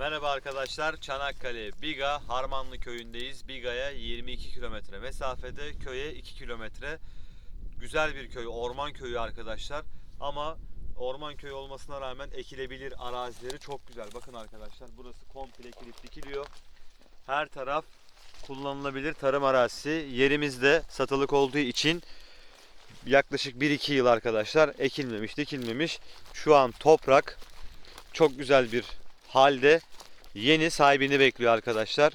Merhaba arkadaşlar. Çanakkale Biga Harmanlı köyündeyiz. Biga'ya 22 kilometre mesafede, köye 2 kilometre. Güzel bir köy, orman köyü arkadaşlar. Ama orman köyü olmasına rağmen ekilebilir arazileri çok güzel. Bakın arkadaşlar burası komple ekilip dikiliyor. Her taraf kullanılabilir tarım arazisi. Yerimizde satılık olduğu için yaklaşık 1-2 yıl arkadaşlar ekilmemiş, dikilmemiş. Şu an toprak çok güzel bir halde yeni sahibini bekliyor arkadaşlar.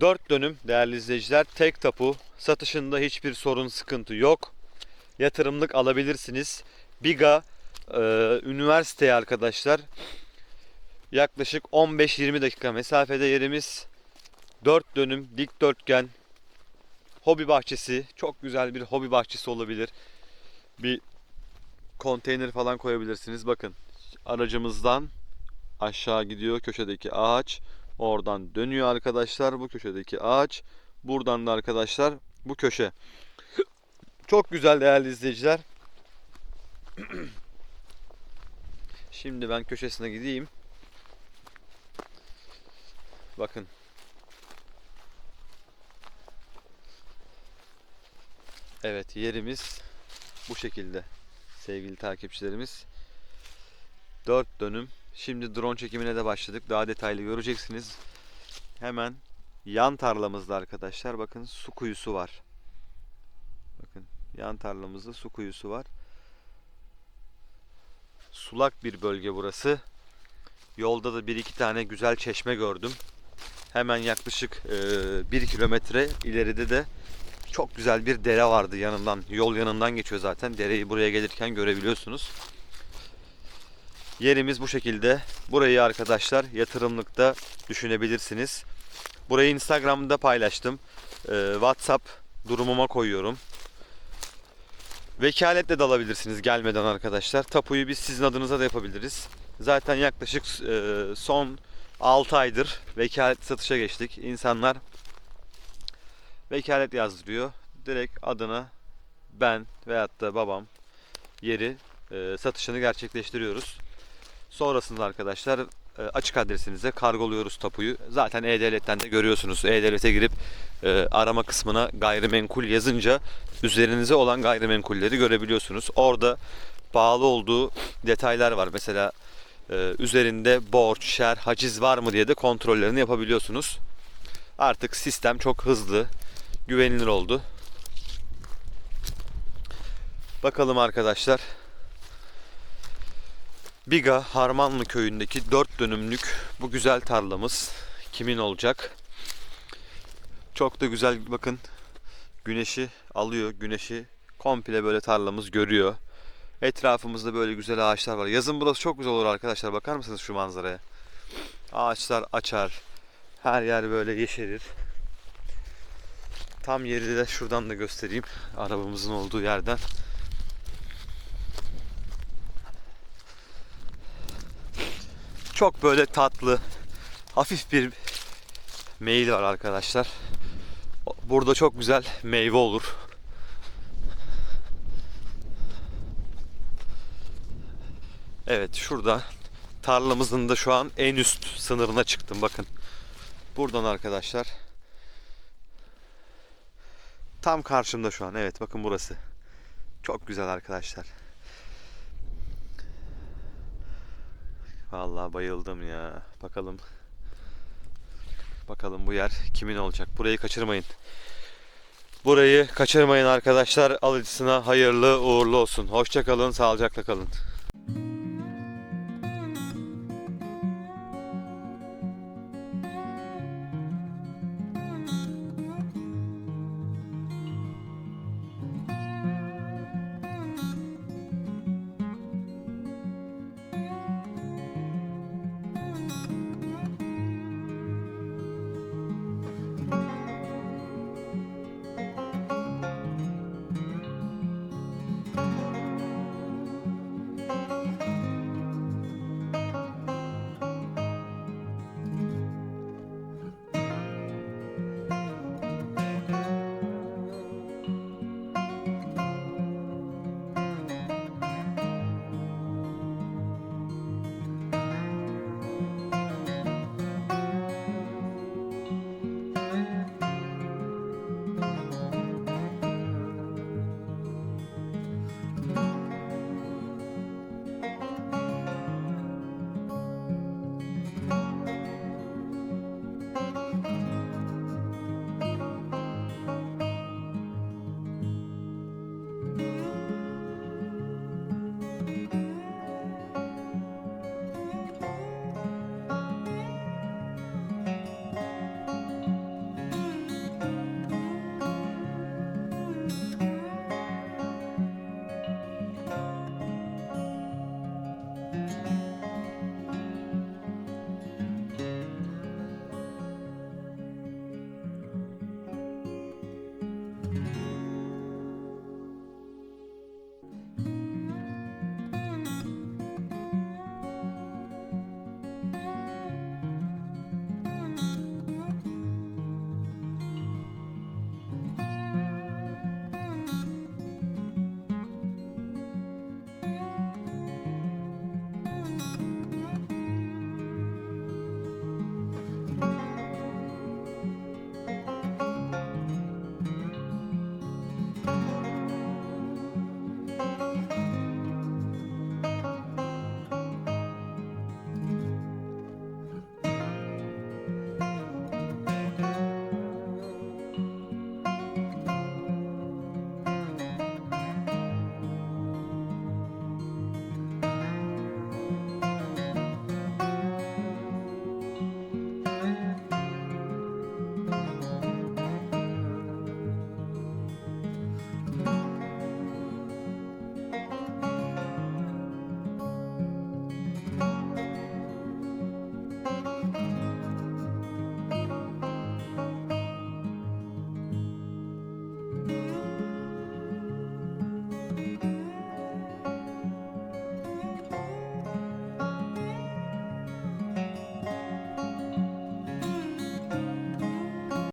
4 dönüm değerli izleyiciler. Tek tapu. Satışında hiçbir sorun sıkıntı yok. Yatırımlık alabilirsiniz. Biga e, üniversiteye arkadaşlar. Yaklaşık 15-20 dakika mesafede yerimiz. 4 dönüm dikdörtgen hobi bahçesi. Çok güzel bir hobi bahçesi olabilir. Bir konteyner falan koyabilirsiniz. Bakın aracımızdan aşağı gidiyor köşedeki ağaç. Oradan dönüyor arkadaşlar bu köşedeki ağaç. Buradan da arkadaşlar bu köşe. Çok güzel değerli izleyiciler. Şimdi ben köşesine gideyim. Bakın. Evet yerimiz bu şekilde sevgili takipçilerimiz. 4 dönüm. Şimdi drone çekimine de başladık. Daha detaylı göreceksiniz. Hemen yan tarlamızda arkadaşlar bakın su kuyusu var. Bakın yan tarlamızda su kuyusu var. Sulak bir bölge burası. Yolda da bir iki tane güzel çeşme gördüm. Hemen yaklaşık 1 kilometre ileride de çok güzel bir dere vardı yanından. Yol yanından geçiyor zaten. Dereyi buraya gelirken görebiliyorsunuz. Yerimiz bu şekilde. Burayı arkadaşlar yatırımlıkta düşünebilirsiniz. Burayı Instagram'da paylaştım. Ee, WhatsApp durumuma koyuyorum. Vekaletle de alabilirsiniz gelmeden arkadaşlar. Tapuyu biz sizin adınıza da yapabiliriz. Zaten yaklaşık e, son 6 aydır vekalet satışa geçtik. İnsanlar vekalet yazdırıyor. Direkt adına ben veyahut da babam yeri e, satışını gerçekleştiriyoruz. Sonrasında arkadaşlar e, açık adresinize kargoluyoruz tapuyu. Zaten E-Devlet'ten de görüyorsunuz. E-Devlet'e girip e, arama kısmına gayrimenkul yazınca üzerinize olan gayrimenkulleri görebiliyorsunuz. Orada bağlı olduğu detaylar var. Mesela e, üzerinde borç, şer, haciz var mı diye de kontrollerini yapabiliyorsunuz. Artık sistem çok hızlı, güvenilir oldu. Bakalım arkadaşlar. Biga Harmanlı köyündeki 4 dönümlük bu güzel tarlamız kimin olacak? Çok da güzel bakın güneşi alıyor. Güneşi komple böyle tarlamız görüyor. Etrafımızda böyle güzel ağaçlar var. Yazın burası çok güzel olur arkadaşlar. Bakar mısınız şu manzaraya? Ağaçlar açar. Her yer böyle yeşerir. Tam yeri de şuradan da göstereyim. Arabamızın olduğu yerden. Çok böyle tatlı, hafif bir meyil var arkadaşlar. Burada çok güzel meyve olur. Evet şurada tarlamızın da şu an en üst sınırına çıktım bakın. Buradan arkadaşlar. Tam karşımda şu an. Evet bakın burası. Çok güzel arkadaşlar. Vallahi bayıldım ya. Bakalım. Bakalım bu yer kimin olacak? Burayı kaçırmayın. Burayı kaçırmayın arkadaşlar. Alıcısına hayırlı uğurlu olsun. Hoşça kalın, sağlıcakla kalın.